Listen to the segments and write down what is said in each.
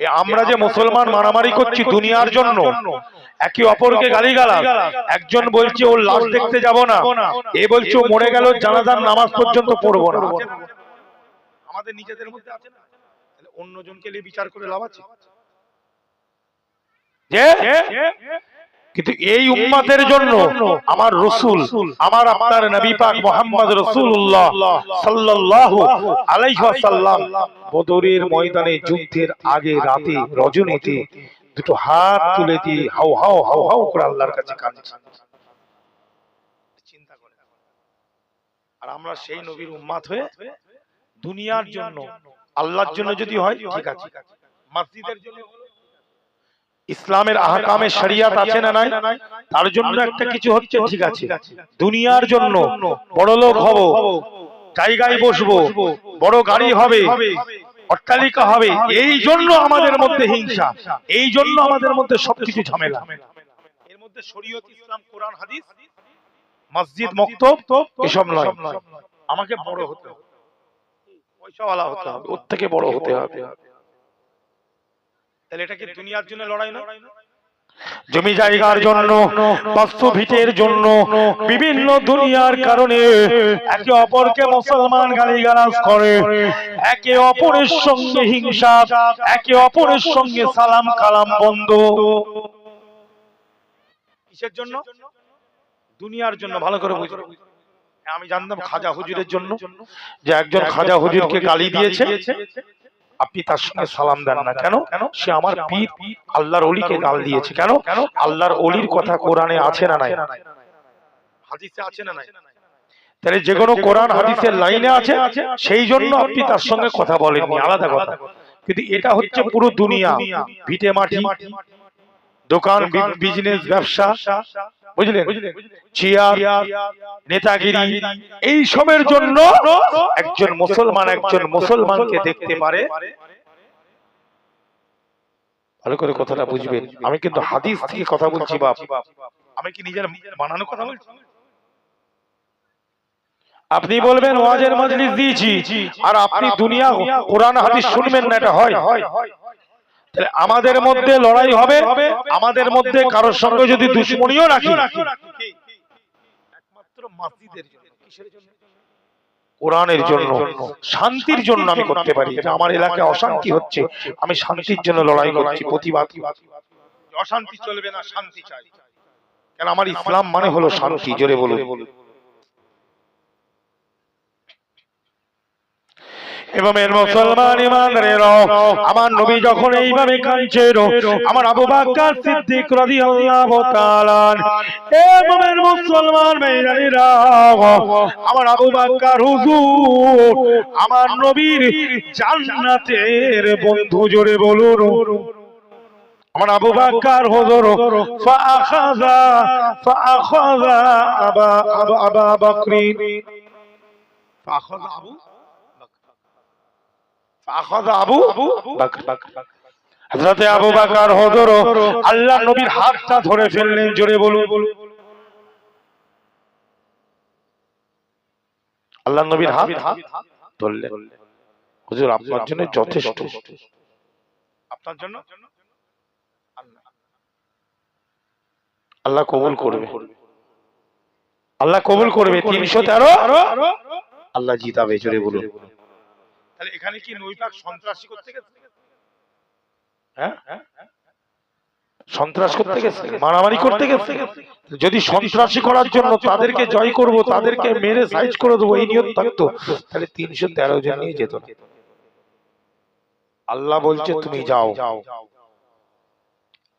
আমরা যে মুসলমান মারামারি করছি দুনিয়ার জন্য একে অপরকে গালিগালাজ। একজন বলছে ওর লাশ দেখতে যাব না। এ বলছে ও মরে গেল জানাজার নামাজ পর্যন্ত পড়ব না। আমাদের নিজেদের মধ্যে আছে না? অন্যজনকে নিয়ে বিচার করে লাভ আছে? যে? কিন্তু এই উম্মাদের জন্য আমার রসুল আমার আপনার নবী পাক মোহাম্মদ রসুল্লাহ সাল্লাল্লাহু আলাইহি ওয়াসাল্লাম বদরের ময়দানে যুদ্ধের আগে রাতে রজনীতে দুটো হাত তুলে দিয়ে হাউ হাউ হাউ হাউ করে আল্লাহর কাছে কাঁদছে। চিন্তা করে আর আমরা সেই নবীর উম্মাত হয়ে দুনিয়ার জন্য আল্লাহর জন্য যদি হয় ঠিক আছে। মসজিদের জন্য ইসলামের আহকামে শরিয়াত আছে না নাই? তার জন্য একটা কিছু হচ্ছে ঠিক আছে। দুনিয়ার জন্য বড় লোক হব জায়গায় বসবো বড় গাড়ি হবে অট্টালিকা হবে এই জন্য আমাদের মধ্যে হিংসা এই জন্য আমাদের মধ্যে সবকিছু ঝামেলা। এর মধ্যে শরীয়ত ইসলাম কোরআন হাদিস মসজিদ মক্তব এসব নয়। আমাকে বড় হতে হবে। পয়সাওয়ালা হতে হবে। ওর থেকে বড় হতে হবে। তাহলে এটা কি দুনিয়ার জন্য লড়াই না? জমি জায়গার জন্য বাস্তু ভিটের জন্য বিভিন্ন দুনিয়ার কারণে একে অপরকে মুসলমান গালিগালাজ করে একে অপরের সঙ্গে হিংসা একে অপরের সঙ্গে সালাম কালাম বন্ধ। কিসের জন্য? দুনিয়ার জন্য ভালো করে বুঝো। আমি জানতাম খাজা হুজুরের জন্য যে একজন খাজা হুজুরকে গালি দিয়েছে। আপনি তার সঙ্গে সালাম দেন না কেন? সে আমার পীর, আল্লাহর অলিকে গাল দিয়েছে কেন? আল্লাহর অলির কথা কোরআনে আছে না নাই? হাদিসে আছে না নাই? তাহলে যে কোনো কোরআন, হাদিসের লাইনে আছে, সেই জন্য আপনি তার সঙ্গে কথা বলেননি, আলাদা কথা। কিন্তু এটা হচ্ছে পুরো দুনিয়া, ভিটে মাটি। দোকান বিজনেস ব্যবসা বুঝলেন? চেয়ার নেতাগিরি এই সবের জন্য একজন মুসলমান একজন মুসলমানকে দেখতে পারে। ভালো করে কথাটা বুঝবেন। আমি কিন্তু হাদিস থেকে কথা বলছি বাপ। আমি কি নিজের বানানো কথা বলছি? আপনি বলবেন ওয়াজের মজলিস দিয়েছি। আর আপনি দুনিয়া কোরআন হাদিস শুনবেন না এটা হয়। আমাদের মধ্যে লড়াই হবে আমাদের মধ্যে কারোর সঙ্গে যদি দুশ্মনীও রাখি। একমাত্র মাসজিদের জন্য কিসের জন্য? কোরআনের জন্য শান্তির জন্য আমি করতে পারি। আমার এলাকায় অশান্তি হচ্ছে। আমি শান্তির জন্য লড়াই করছি প্রতিবাদ অশান্তি চলবে না শান্তি চাই। কেন? আমার ইসলাম মানে হলো শান্তি জোরে বলুন। এবং মুসলমান ইমানদারেরাও, আমার নবী যখন এইভাবে কাঁদছেন আমার আবু বকর সিদ্দিক রাদিয়াল্লাহু তাআলা এবং মুসলমান মেয়েরা আমার আবু বকর হুজুর, আমার নবীর জান্নাতের বন্ধু জোরে বলুন। আমার আবু বকর হুজুর, ফাআখাযা ফাআখাযা আবা আবা বকরিন। ফাআখাযা আবু? আবু? হযরতে আবু বকর হুজুর আল্লাহ নবীর হাতটা ধরে ফেললেন জোরে বলুন। আল্লাহ নবীর হাত ধরলেন। হুজুর আপনার জন্য যথেষ্ট। আপনার জন্য? আল্লাহ কবুল করবে। আল্লাহ কবুল করবে। তিনশো তেরো? আল্লাহ জিতাবে জোরে বলুন। তাহলে এখানে কি নৈপাক সন্ত্রাসী করতে গেছে? হ্যাঁ? সন্ত্রাস করতে গেছে? মারামারি করতে গেছে? যদি সন্ত্রাসী করার জন্য তাদেরকে জয় করব তাদেরকে মেরে সাইজ করে দেবো এই নিয়ত থাকতো তাহলে তিনশো তেরো জন নিয়ে যেত না। আল্লাহ বলছে তুমি যাও।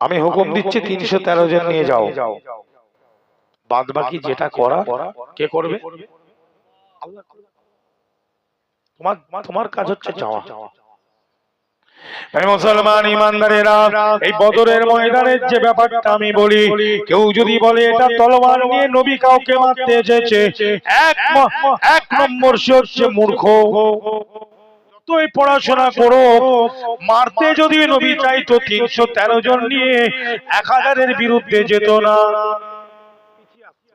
আমি হুকুম দিচ্ছি তিনশো তেরো জন নিয়ে যাও। বাদ বাকি যেটা করা কে করবে? আল্লাহ করবে। তোমার তোমার কাজ হচ্ছে যাওয়া। মুসলমান ইমানদারেরা এই বদরের ময়দানের যে ব্যাপারটা আমি বলি কেউ যদি বলে এটা তলোয়ার নিয়ে নবী কাউকে মারতে এসেছে এক এক নম্বর সে হচ্ছে মূর্খ। যতই পড়াশোনা করো মারতে যদি নবী চাইতো তিনশো তেরো জন নিয়ে এক হাজারের বিরুদ্ধে যেত না।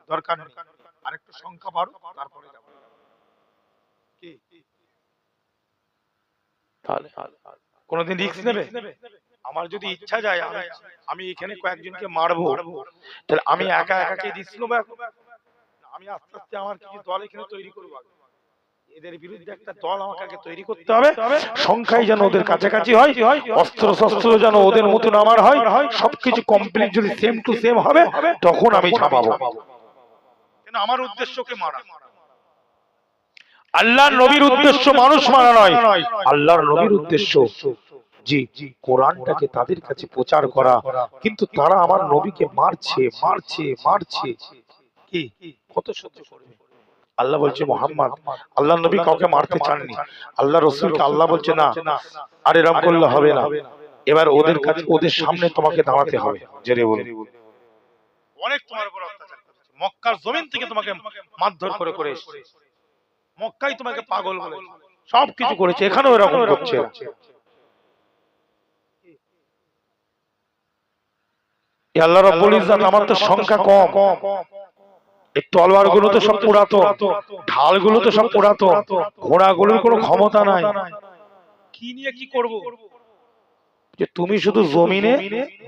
দরকার আরেকটু সংখ্যা বাড়ো তারপরে যাব কি? তাহলে কোনোদিন রিস্ক নেবে? আমার যদি ইচ্ছা যায় আমি আমি এখানে কয়েকজনকে মারবো। তাহলে আমি একা একাকে রিস্ক নেব আমি আস্তে আস্তে আমার কিছু দল এখানে তৈরি করব এদের বিরুদ্ধে একটা দল আমাকে তৈরি করতে হবে। সংখ্যায় যেন ওদের কাছাকাছি হয় অস্ত্র শস্ত্র যেন ওদের মতন আমার হয় সবকিছু কমপ্লিট যদি সেম টু সেম হবে তখন আমি ছাপাবো আমার উদ্দেশ্যকে মারা। আল্লাহর নবীর উদ্দেশ্য মানুষ মারা নয়। আল্লাহর নবীর উদ্দেশ্য। জি, কোরআনটাকে তাদের কাছে প্রচার করা। কিন্তু তারা আমার নবীকে মারছে মারছে মারছে। কি? কত সহ্য করবে? আল্লাহ বলছে, মোহাম্মদ আল্লাহ নবী কাউকে মারতে চাননি। আল্লাহ রসুলকে আল্লাহ বলছে, না, আর এরকম করলে হবে না। এবার ওদের কাছে, ওদের সামনে তোমাকে দাঁড়াতে হবে। জেরে বলুন। অনেক তোমার উপর অত্যাচার করেছে। মক্কার জমিন থেকে তোমাকে মারধর করে করে এসেছে। মক্কাই তোমাকে পাগল বলে সব কিছু করেছে এখানেও এরকম করছে। আল্লাহ রাব্বুল ইজ্জাত আমার তো সংখ্যা কম। এই তলোয়ারগুলো তো সব পুরাতন। ঢালগুলো তো সব পুরাতন। ঘোড়া গুলোর কোনো ক্ষমতা নাই। কি নিয়ে কি করব? যে তুমি শুধু জমিনে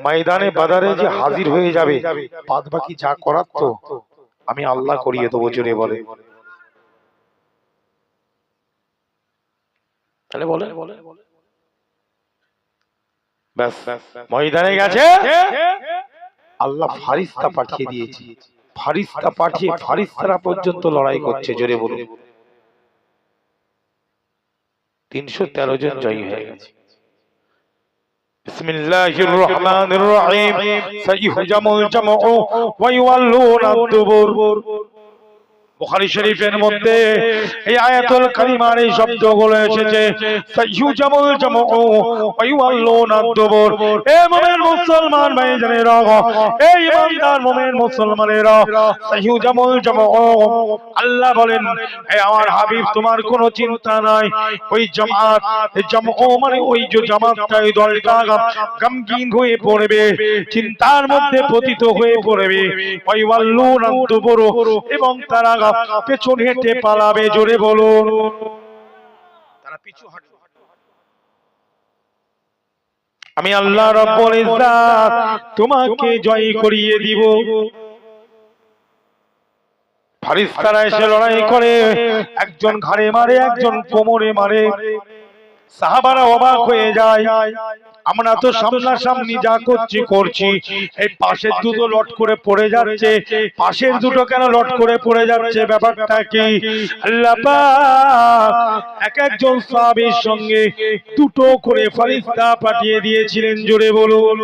ময়দানে বাজারে যে হাজির হয়ে যাবে বাদ বাকি যা করার তো আমি আল্লাহ করিয়ে দেবো জোরে বলে। তাহলে বলে ব্যাস ময়দানে গেছে আল্লাহ ফারিস্তা পাঠিয়ে দিয়েছি ফারিস্তা পাঠিয়ে ফারিস্তারা পর্যন্ত লড়াই করছে জোরে বলুন তিনশো তেরো জন জয়ী হয়ে গেছে بسم الله الرحمن الرحيم سيهزم الجمع ويولون الدبر বুখারী শরীফের মধ্যে এই আয়াতুল কারিমার এই শব্দগুলো এসেছে। সাইয়ুজামুল জামউ ওয়া ইউআল্লুনা দুবুর এ মুমিন মুসলমান ভাইজানেরা এই ইমানদার মুমিন মুসলমানেরা সাইয়ুজামুল জামউ আল্লাহ বলেন হে আমার হাবিব তোমার কোনো চিন্তা নাই। ওই জামাত এই জামউ মানে ওই যে জামাতটা ওই দলটা গমগিন হয়ে পড়বে চিন্তার মধ্যে পতিত হয়ে পড়বে। ওই ওয়াল্লুনা দুবুর এবং তারা পেছন হেঁটে পালাবে জোরে তারা পিছু হাঁটবে আমি আল্লাহ রব্বুল ইজ্জাত তোমাকে জয় করিয়ে দিব। ফারিস্তারা এসে লড়াই করে একজন ঘাড়ে মারে একজন কোমরে মারে। সাহাবারা অবাক হয়ে যায়। আমরা তো সামনাসামনি যা করছি করছি এই পাশের দুটো লট করে পড়ে যাচ্ছে। পাশের দুটো কেন লট করে পড়ে যাচ্ছে? ব্যাপারটা কি? এক একজন সাহাবীর সঙ্গে দুটো করে ফারিস্তা পাঠিয়ে দিয়েছিলেন জোরে বলুন।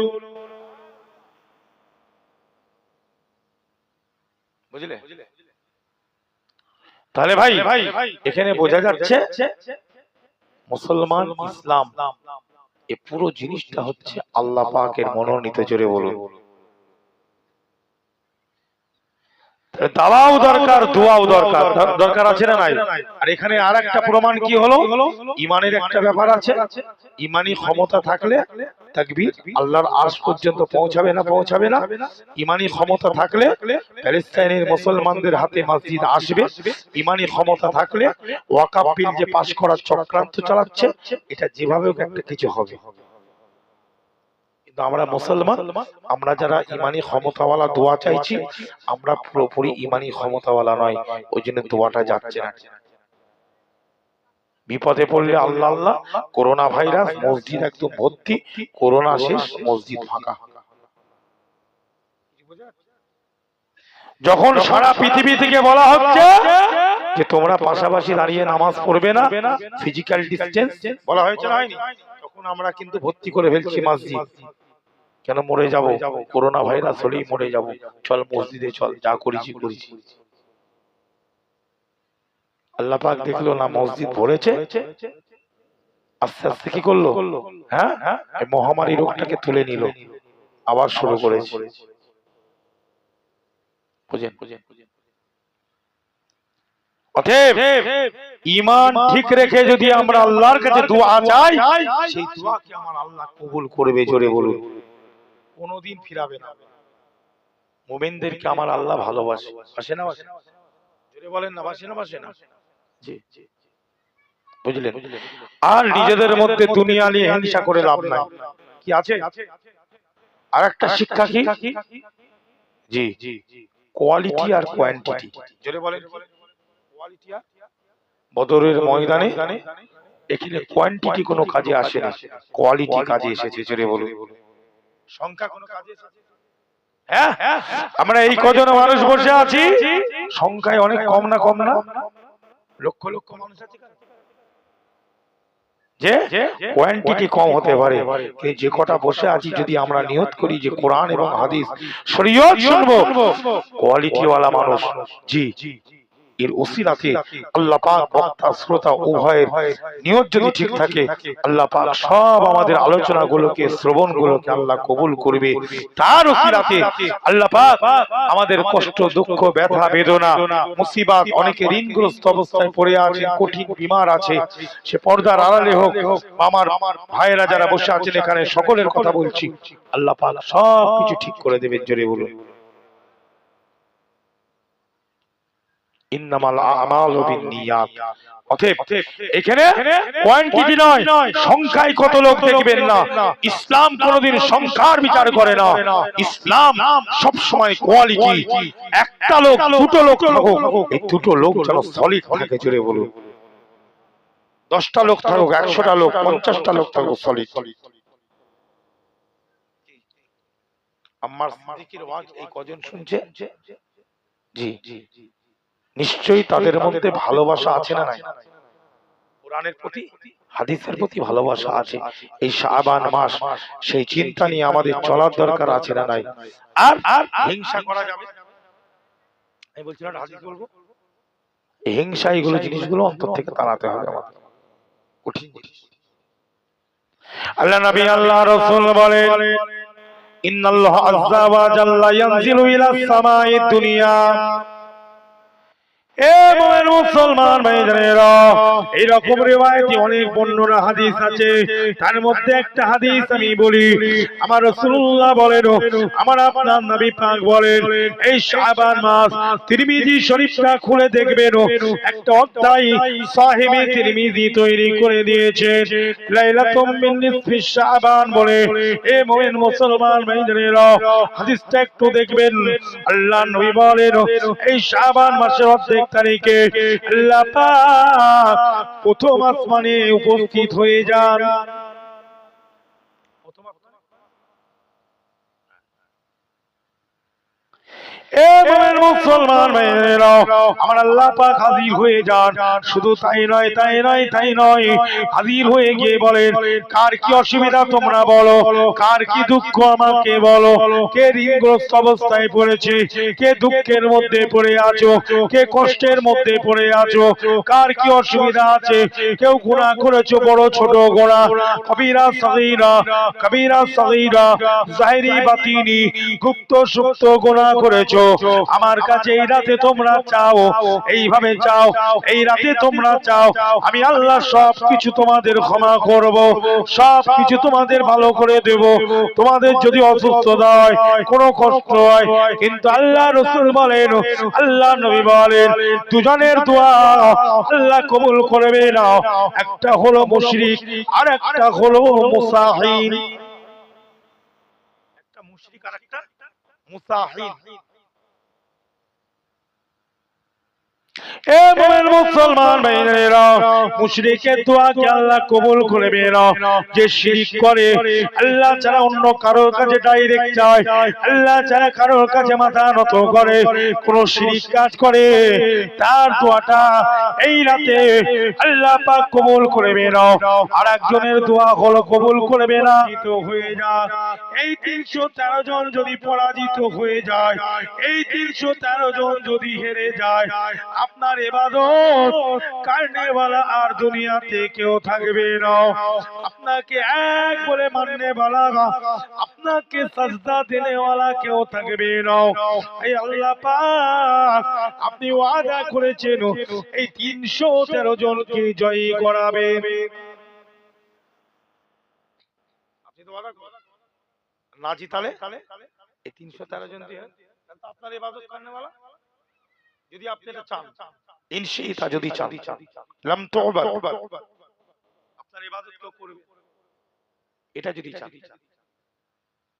বুঝলে? তাহলে ভাই এখানে বোঝা যাচ্ছে মুসলমান ইসলাম। এই পুরো জিনিসটা হচ্ছে আল্লাহ পাকের মনোনীত জোরে বলুন তাহলে দাওয়াও দরকার দোয়াও দরকার। দরকার। আছে না নাই? আর এখানে আর একটা প্রমাণ কি হলো? ইমানের একটা ব্যাপার আছে। ইমানি ক্ষমতা থাকলে তাকবীর আল্লাহর আরশ পর্যন্ত পৌঁছাবে না পৌঁছাবে না। ইমানি ক্ষমতা থাকলে প্যালেস্তাইনের মুসলমানদের হাতে মসজিদ আসবে। ইমানি ক্ষমতা থাকলে ওয়াকাব বিল যে পাশ করার চক্রান্ত চালাচ্ছে এটা যেভাবে একটা কিছু হবে। আমরা মুসলমান আমরা যারা ইমানি ক্ষমতাওয়ালা দোয়া চাইছি আমরা পুরোপুরি ইমানি ক্ষমতাওয়ালা নয় ওই জন্য দোয়াটা যাচ্ছে না। বিপদে পড়লে আল্লাহ আল্লাহ করোনা ভাইরাস মসজিদ একদম ভর্তি করোনা শেষ মসজিদ ফাঁকা। যখন সারা পৃথিবী থেকে বলা হচ্ছে যে তোমরা পাশাপাশি দাঁড়িয়ে নামাজ পড়বে না ফিজিক্যাল ডিস্টেন্স বলা হয়েছে হয়নি? তখন আমরা কিন্তু ভর্তি করে ফেলছি মসজিদ। কেন মরে যাব? করোনা ভাইরাস হলেই মরে যাব। চল মসজিদে চল যা করেছি করেছি আল্লাহ পাক দেখল না মসজিদ ভরেছে? আস্তে আস্তে কি করল? হ্যাঁ? এই মহামারী রোগটাকে তুলে নিল। আবার শুরু করেছে। বুঝেন? অতএব ঠিক রেখে যদি আমরা আল্লাহর কাছে দোয়া চাই সেই দোয়াকে আমার আল্লাহ কবুল করবে জোরে বলুন। কোনোদিন ফিরাবে না। মোমেনদেরকে আমার আল্লাহ ভালোবাসে। বাসে না বাসে? জোরে বলেন না বাসে না বাসে না। জি জি বুঝলেন? আর নিজেদের মধ্যে দুনিয়া নিয়ে হিংসা করে লাভ নাই। কি আছে? আর একটা শিক্ষা কি? জি কোয়ালিটি আর কোয়ান্টিটি জোরে বলেন কোয়ালিটি আর? বদরের ময়দানে এখানে কোয়ান্টিটি কোনো কাজে আসে না। কোয়ালিটি কাজে এসেছে জোরে বলুন। সংখ্যা কোনো কাজে হ্যাঁ আমরা এই কজন মানুষ বসে আছি? সংখ্যায় অনেক কম না কম না? লক্ষ লক্ষ মানুষ আছে যে? কোয়ান্টিটি কম হতে পারে। কিন্তু যে কটা বসে আছি যদি আমরা নিয়ত করি যে কোরআন এবং হাদিস শরীয়ত শুনব। কোয়ালিটি ওয়ালা মানুষ। জি। এর ওসিলাতে আল্লাহ পাক বক্তা শ্রোতা উভয়ের নিয়ত যদি ঠিক থাকে। আল্লাহ পাক সব আমাদের আলোচনা গুলোকে শ্রবণ গুলোকে আল্লাহ কবুল করবে। তার ওসিলাতে আল্লাহ পাক আমাদের কষ্ট দুঃখ ব্যথা বেদনা মুসিবাত অনেকে ঋণগ্রস্ত অবস্থায় পড়ে আছে কঠিন বিমার আছে। সে পর্দার আড়ালে হোক আমার ভাইয়েরা যারা বসে আছেন এখানে সকলের কথা বলছি। আল্লাহ পাক সব কিছু ঠিক করে দেবেন জোরে বলুন। ইন্নামাল আমালু বিন্নিয়াত। অতএব এখানে কোয়ান্টিটি নয় সংখ্যায় কত লোক দেখবেন না। ইসলাম কোনোদিন সংখ্যার বিচার করে না। ইসলাম সব সময় কোয়ালিটি একটা লোক দুটো লোক এই দুটো লোক যেন সলিড থাকে জুড়ে বলুন। দশটা লোক থাকুক একশোটা লোক পঞ্চাশটা লোক থাকুক সলিড আমার এই কজন শুনছে? জি। নিশ্চয়ই তাদের মধ্যে ভালোবাসা আছে না নাই? কোরআনের প্রতি হাদিসের প্রতি ভালোবাসা আছে। এই শাবান মাস সেই চিন্তা নিয়ে আমাদের চলার দরকার আছে না নাই? আর আর হিংসা করা যাবে? আমি বলছিলাম একটা হাদিস বলব? হিংসা এগুলো জিনিসগুলো অন্তর থেকে তাড়াতে হবে আমাদের। কঠিন জিনিস। আল্লাহ নবী আল্লাহ রাসূল বলেন ইন্নাল্লাহ আযজা ওয়া জাল্লা ইয়ানজিলু ইলাস সামাঈদ দুনিয়া। মুসলমান ভাইজানেরা এইরকম রিওয়ায়াতি অনেক বর্ণনা হাদিস আছে। তার মধ্যে একটা হাদিস আমি বলি। আমার রাসূলুল্লাহ বলেন আমার আপনার নবী পাক বলেন এই শাবান মাস তিরমিজি শরীফটা খুলে দেখবেন একটা অধ্যায় সাহিবি তিরমিজি তৈরি করে দিয়েছে লাইলাতুম মিন নিসফি শাবান বলে। এ মোমেন মুসলমান ভাইজানেরা হাদিসটা একটু দেখবেন। আল্লাহ নবী বলেন এই শাবান মাসের অর্ধেক তারিখে আল্লাহ প্রথম আসমানে উপস্থিত হয়ে যান এ মোমেন মুসলমান আমার আল্লাহ পাক হাজির হয়ে যান। শুধু তাই নয় তাই নয় তাই নয় হাজির হয়ে গিয়ে বলেন কার কি অসুবিধা তোমরা বলো কার কি দুঃখ আমাকে বলো কে ঋণগ্রস্ত অবস্থায় পড়েছে কে দুঃখের মধ্যে পড়ে আছো কে কষ্টের মধ্যে পড়ে আছো কার কি অসুবিধা আছে কেউ গুনাহ করেছ বড় ছোট গোনা কবিরা সগীরা কবিরা সগীরা জাহিরি বাতিনি গুপ্ত সুপ্ত গুনাহ করেছ আমার কাছে এই রাতে তোমরা চাও, এইভাবে চাও, এই রাতে তোমরা চাও, আমি আল্লাহ সব কিছু তোমাদের ক্ষমা করব সব কিছু তোমাদের ভালো করে দেব। তোমাদের যদি অসুস্থতা হয়, কোনো কষ্ট হয়, কিন্তু আল্লাহ রসুল বলেন, আল্লাহ নবী বলেন, দুজনের দোয়া আল্লাহ কবুল করবে না। একটা হলো মুশরিক আর একটা হলো মুসাহিন একটা মুশরিক আর একটা মুসাহিন এ মোমেন মুসলমান ভাইরা মুশরিকের আল্লাহ কবুল যে শিরিক করে, আল্লাহ ছাড়া অন্য কারোর কাছে ডাইরেক্ট যায়, আল্লাহ ছাড়া কারোর কাছে মাথা নত করে, কোন শিরিক কাজ করে। তার দোয়াটা এই রাতে আল্লাহ পাক কবুল আর একজনের দোয়া হলো কবুল করবে না হয়ে যায় এই তিনশো তেরো জন যদি পরাজিত হয়ে যায়, এই তিনশো তেরো জন যদি হেরে যায় আপনার এবাদত কারণেওয়ালা আর দুনিয়াতে কেউ থাকবে না। আপনাকে এক বলে মাননে वाला আপনাকে সাজদা দেনেওয়ালা কেউ থাকবে না। এই আল্লাহ পাক আপনি ওয়াদা করেছেন, এই তিনশো তেরো জনকে জয়ী ওয়াদা না জিতালে এই তিনশো তেরো জন দিয়ে? আপনার এবাদত করনেওয়ালা যদি আপনি এটা চান। ইনশিতা যদি চান। লাম আপনার ইবাদত করবে? এটা যদি চান।